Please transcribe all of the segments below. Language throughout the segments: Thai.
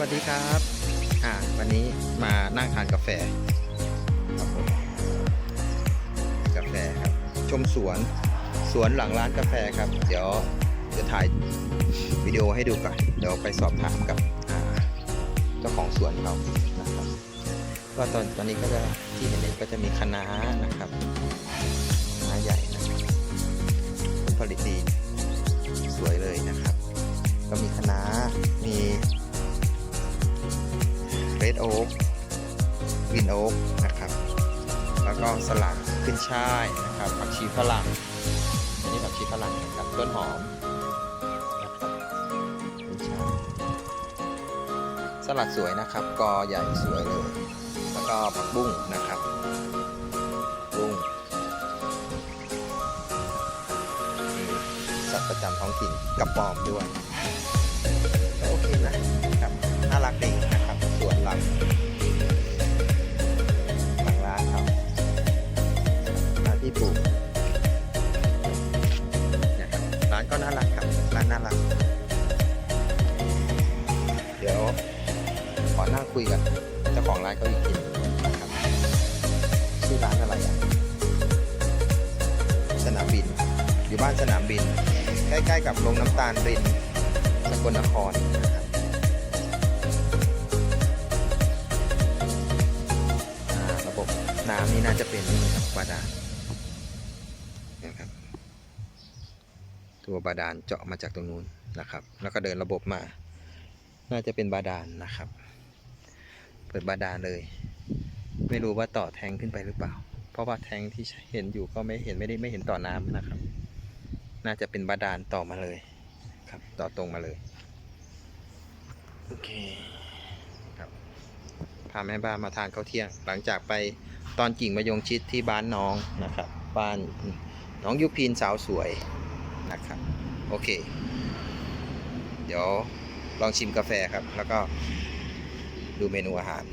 วัสดีครับ อ่า วันนี้มานั่งทานกาแฟครับผมกาแฟครับ ชมสวน สวนหลังร้านกาแฟครับ เดี๋ยวจะถ่ายวิดีโอให้ดูก่อน เดี๋ยวไปสอบถามกับเจ้าของสวนเขานะครับก็ตอนตอนนี้ก็จะที่เห็นเองก็จะมีคะน้านะครับคะน้าใหญ่นะครับผลผลิตดีสวยเลยนะครับ ก็มีคะน้ามี รดโอ๊กวินโอ๊กนะครับ แล้วก็สลัดขึ้นช่ายนะครับผักชีฝรั่งอันนี้ผักชีฝรั่งนะครับต้นหอมนะครับขึ้นช่ายสลัดสวยนะครับ กอใหญ่สวยเลย แล้วก็ผักบุ้งนะครับบุ้งสัตว์ประจำท้องถิ่นกระป๋อมด้วย โอเคนะครับ น่ารักดี ชื่อร้านอะไรอะ สนามบิน อยู่บ้านสนามบิน ใกล้ๆกับโรงน้ำตาลรินสกลนครนะครับระบบน้ำนี่น่าจะเป็นนี่ครับบาดาลนะครับ ตัวบาดาลเจาะมาจากตรงนู้นนะครับ แล้วก็เดินระบบมา น่าจะเป็นบาดาลนะครับ ปิดบาดาลเลย ไม่รู้ว่าต่อแทงขึ้นไปหรือเปล่า เพราะว่าแทงที่เห็นอยู่ก็ไม่เห็นไม่ได้ไม่เห็นต่อน้ำนะครับ น่าจะเป็นบาดาลต่อมาเลยครับ ต่อตรงมาเลยโอเคครับพาแม่บ้านมาทานข้าวเที่ยง หลังจากไปตอนกิ่งมะยงชิดที่บ้านน้องนะครับ บ้านน้องยุพินสาวสวยนะครับ โอเค เดี๋ยวลองชิมกาแฟครับ แล้วก็ ดูเมนูอาหาร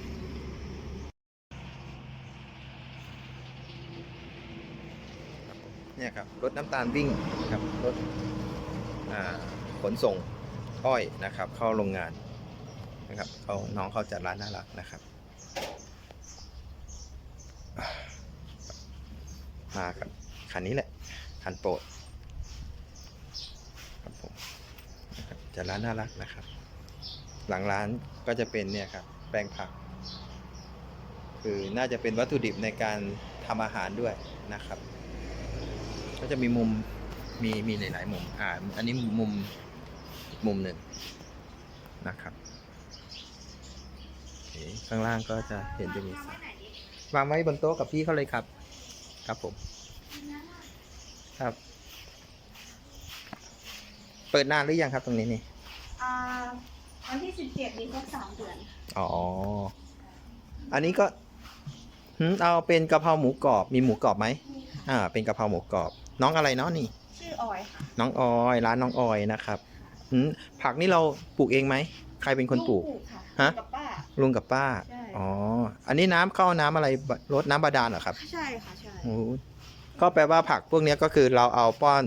เนี่ยครับ รถน้ำตาลวิ่งครับ รถอ่าขนส่งอ้อยนะครับ เข้าโรงงานนะครับเขาน้องเขาจัดร้านน่ารักนะครับ มาครับคันนี้แหละ คันโปรดครับผมนะครับจัดร้านน่ารักนะครับ หลังร้านก็จะเป็นเนี่ยครับแปลงผัก คือน่าจะเป็นวัตถุดิบในการทำอาหารด้วยนะครับ ก็จะมีมุมมีมีหลายๆมุมอ่าอันนี้มุมมุมหนึ่งนะครับข้างล่างก็จะเห็นจะมีวางไว้บนโต๊ะกับพี่เขาเลยครับ ครับผม ครับ เปิดนานหรือยังครับตรงนี้นี่อ่า วันที่สิบเจ็ดนี้ครบสามเดือนอ๋อ อันนี้ก็หืมเอาเป็นกะเพราหมูกรอบ มีหมูกรอบไหมนี่ค่ะอ่า เป็นกะเพราหมูกรอบ น้องอะไรเนาะนี่ ชื่อออยค่ะน้องออย ร้านน้องออยนะครับหืมผักนี่เราปลูกเองไหม ใครเป็นคนปลูกค่ะฮะ กับป้า ลุงกับป้า ใช่ อ๋อ อันนี้น้ำเข้าน้ำอะไรรดน้ำบาดาลเหรอครับใช่ค่ะใช่ โอ้โหก็แปลว่าผักพวกเนี้ยก็คือเราเอาป้อน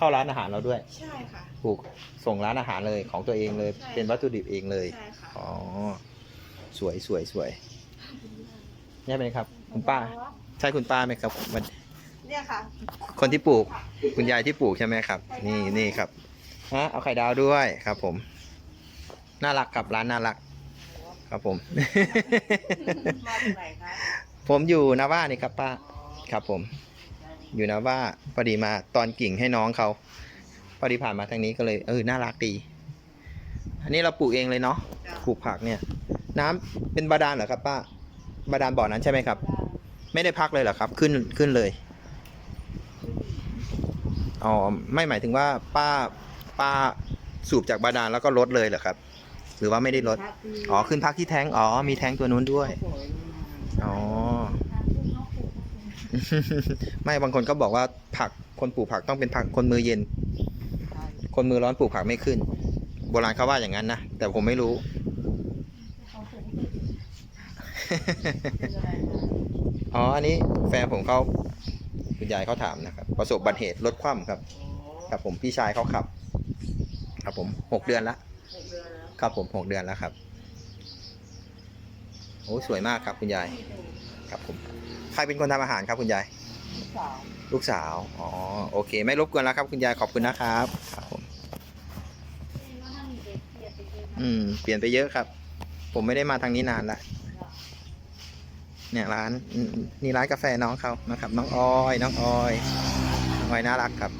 เข้าร้านอาหารเราด้วยใช่ค่ะปลูกส่งร้านอาหารเลยของตัวเองเลยใช่เป็นวัตถุดิบเองเลย ใช่ค่ะอ๋อ สวยสวยสวยนี่เป็นครับ คุณป้า ใช่คุณป้าไหมครับมันเนี่ยค่ะ คนที่ปลูก คุณยายที่ปลูกใช่ไหมครับ นี่นี่ครับฮะเอาไข่ดาวด้วยครับ ผม น่ารักครับร้านน่ารัก ครับผม มาจากไหนคะผมอยู่นาว่านี่ครับป้า ครับผม อยู่นาว่าพอดีมาตอนกิ่งให้น้องเขาพอดีผ่านมาทางนี้ก็เลยเออน่ารักดี อันนี้เราปลูกเองเลยเนาะปลูกผักเนี่ย น้ำเป็นบาดาลเหรอครับป้าบาดาลบ่อนั้นใช่ไหมครับ ไม่ได้พักเลยเหรอครับ ขึ้นขึ้นเลยอ๋อไม่หมายถึงว่าป้าป้าสูบจากบาดาลแล้วก็ลดเลยเหรอครับ หรือว่าไม่ได้ลด อ๋อขึ้นพักที่แท้ง อ๋อ มีแท้งตัวนู้นด้วย อ๋อ ไม่บางคนก็บอกว่าผักคนปลูกผักต้องเป็นผักคนมือเย็น คนมือร้อนปลูกผักไม่ขึ้น โบราณเขาว่าอย่างนั้นนะแต่ผมไม่รู้ อ๋ออันนี้แฟนผมเขาคุณยายเขาถามนะครับ ประสบอุบัติเหตุรถคว่ำครับ ครับผมพี่ชายเขาขับ ครับผมหกเดือนละครับผมหกเดือนแล้วครับอ้สวยมากครับคุณยาย ครับผม ใครเป็นคนทำอาหารครับคุณยายสาวลูกสาว อ๋อ โอเค ไม่รบกวนแล้วครับ คุณยาย ขอบคุณนะครับครับผมอืม เปลี่ยนไปเยอะครับ ผมไม่ได้มาทางนี้นานละ เนี่ยร้านอืมนี่ร้านกาแฟน้องเขานะครับ น้องออย น้องออยน้องออยน่ารักครับ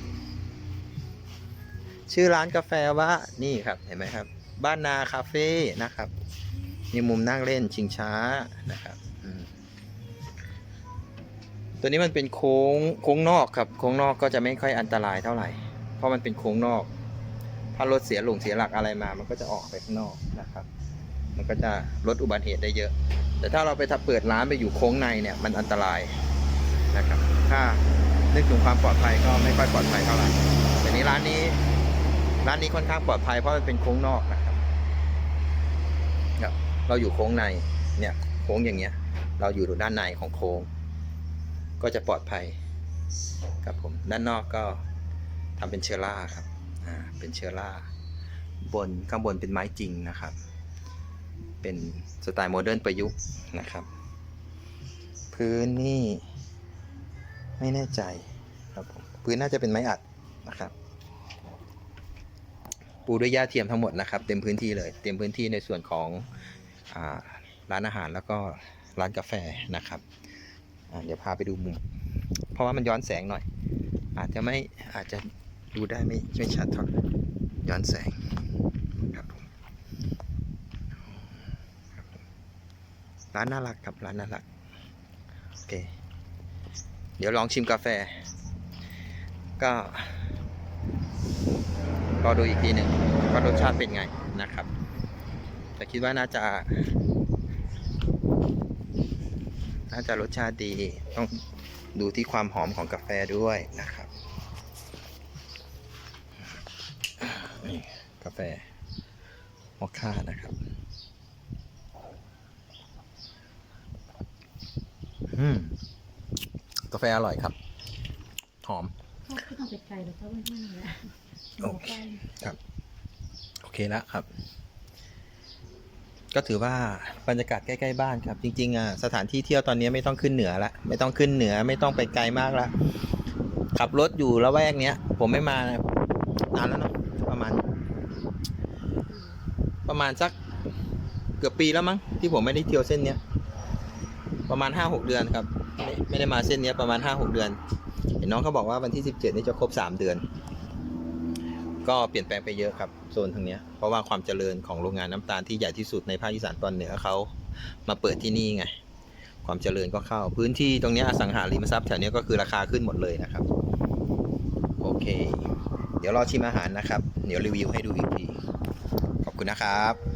ชื่อร้านกาแฟว่านี่ครับ เห็นไหมครับ บ้านนาคาเฟ่นะครับ มีมุมนั่งเล่นชิงช้านะครับอืม ตัวนี้มันเป็นโค้งโค้งนอกครับ โค้งนอกก็จะไม่ค่อยอันตรายเท่าไหร่ เพราะมันเป็นโค้งนอก ถ้ารถเสียหลงเสียหลักอะไรมา มันก็จะออกไปข้างนอกนะครับ มันก็จะลดอุบัติเหตุได้เยอะ แต่ถ้าเราไปทับเปิดร้านไปอยู่โค้งในเนี่ยมันอันตรายนะครับ ถ้านึกถึงความปลอดภัยก็ไม่ค่อยปลอดภัยเท่าไหร่ แต่นี้ร้านนี้ร้านนี้ค่อนข้างปลอดภัยเพราะมันเป็นโค้งนอกนะครับครับเราอยู่โค้งในเนี่ยโค้งอย่างเงี้ย เราอยู่ด้านในของโค้ง ก็จะปลอดภัยครับผมด้านนอกก็ทำเป็นเชื้อราครับอ่าเป็นเชื้อราบนข้างบนเป็นไม้จริงนะครับ เป็นสไตล์โมเดิร์นประยุกต์นะครับ พื้นนี่ไม่แน่ใจครับผมพื้นน่าจะเป็นไม้อัดนะครับ ปูด้วยหญ้าเทียมทั้งหมดนะครับ เต็มพื้นที่เลย เต็มพื้นที่ในส่วนของอร้านอาหารแล้วก็ร้านกาแฟนะครับ เดี๋ยวพาไปดูมุม เพราะว่ามันย้อนแสงหน่อย อาจจะไม่อาจจะดูได้ไม่ไม่ชัดเท่าย้อนแสงครับผมร้านน่ารักครับร้านน่ารักโอเคเดี๋ยวลองชิมกาแฟ ก็รอดูอีกทีหนึ่งว่ารสชาติเป็นไงนะครับ แต่คิดว่าน่าจะาจะรสชาติดี ต้องดูที่ความหอมของกาแฟด้วยนะครับนี่กาแฟมอคค่านะครับอืมกาแฟอร่อยครับ หอมเขาต้องไปไกลหรือเขาไม่ไม่เลยโอเคโอเคแล้วครับ ก็ถือว่าบรรยากาศใกล้ๆบ้านครับ จริงๆอะสถานที่เที่ยวตอนนี้ไม่ต้องขึ้นเหนือละไม่ต้องขึ้นเหนือไม่ต้องไปไกลมากละขับรถอยู่ละแวกเนี้ย ผมไม่มานานแล้วเนาะประมาณ ประมาณสักเกือบปีแล้วมั้งที่ผมไม่ได้เที่ยวเส้นเนี้ยประมาณห้าหกเดือนครับ ไม่ได้มาเส้นเนี้ยประมาณห้าหกเดือน เห็นน้องเขาบอกว่าวันที่สิบเจ็ดนี่จะครบสามเดือน ก็เปลี่ยนแปลงไปเยอะครับโซนทางเนี้ยเพราะว่าความเจริญของโรงงานน้ำตาลที่ใหญ่ที่สุดในภาคอีสานตอนเหนือเขามาเปิดที่นี่ไง ความเจริญก็เข้า พื้นที่ตรงนี้อสังหาริมทรัพย์แถวนี้ก็คือราคาขึ้นหมดเลยนะครับ โอเค เดี๋ยวรอชิมอาหารนะครับ เดี๋ยวรีวิวให้ดูอีกที ขอบคุณนะครับ